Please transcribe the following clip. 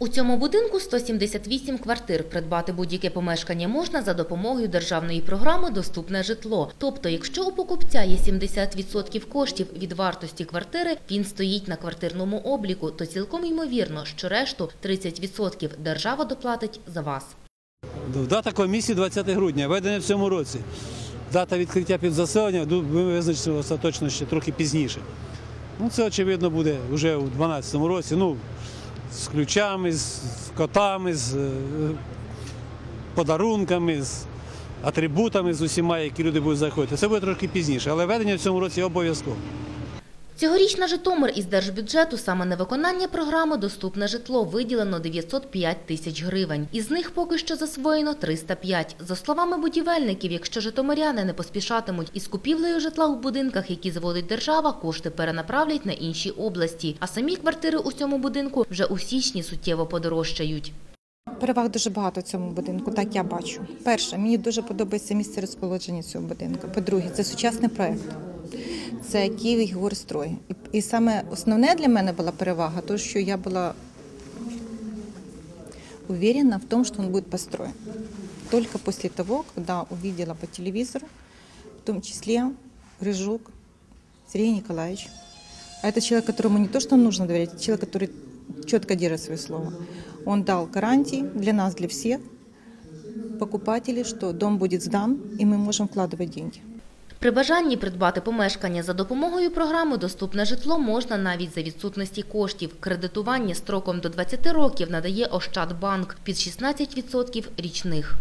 У цьому будинку 178 квартир. Придбати будь-яке помешкання можна за допомогою державної програми Доступне житло. Тобто, якщо у покупця є 70% коштів від вартості квартири, він стоїть на квартирному обліку, то цілком ймовірно, що решту 30% держава доплатить за вас. Дата комісії 20 грудня, введення в цьому році. Дата відкриття підзаселення ну, ми визначимо остаточно ще трохи пізніше. Ну, це, очевидно, буде вже у 2012 році. Ну, з ключами, з котами, з е, подарунками, з атрибутами, з усіма, які люди будуть заходити. Це буде трошки пізніше, але введення в цьому році обов'язково. Цьогоріч на Житомир із держбюджету саме на виконання програми «Доступне житло» виділено 905 тисяч гривень. Із них поки що засвоєно 305. За словами будівельників, якщо житомиряни не поспішатимуть із купівлею житла у будинках, які зводить держава, кошти перенаправлять на інші області. А самі квартири у цьому будинку вже у січні суттєво подорожчають. Переваг дуже багато цьому будинку, так я бачу. Перше, мені дуже подобається місце розположення цього будинку. По-друге, це сучасний проект Це Київ горстрой. І, і саме основне для мене була перевага, то що я була уверена в том, что он будет построен. Только после того, когда увидела по телевизору, в том числе Рыжук Сергей Николаевич. А это человек, которому не то, что нужно доверять, это человек, который четко держит свое слово. Он дал гарантии для нас, для всех покупателей, что дом будет сдан, и мы можем вкладывать деньги. При бажанні придбати помешкання за допомогою програми «Доступне житло» можна навіть за відсутності коштів. Кредитування строком до 20 років надає Ощадбанк під 16% річних.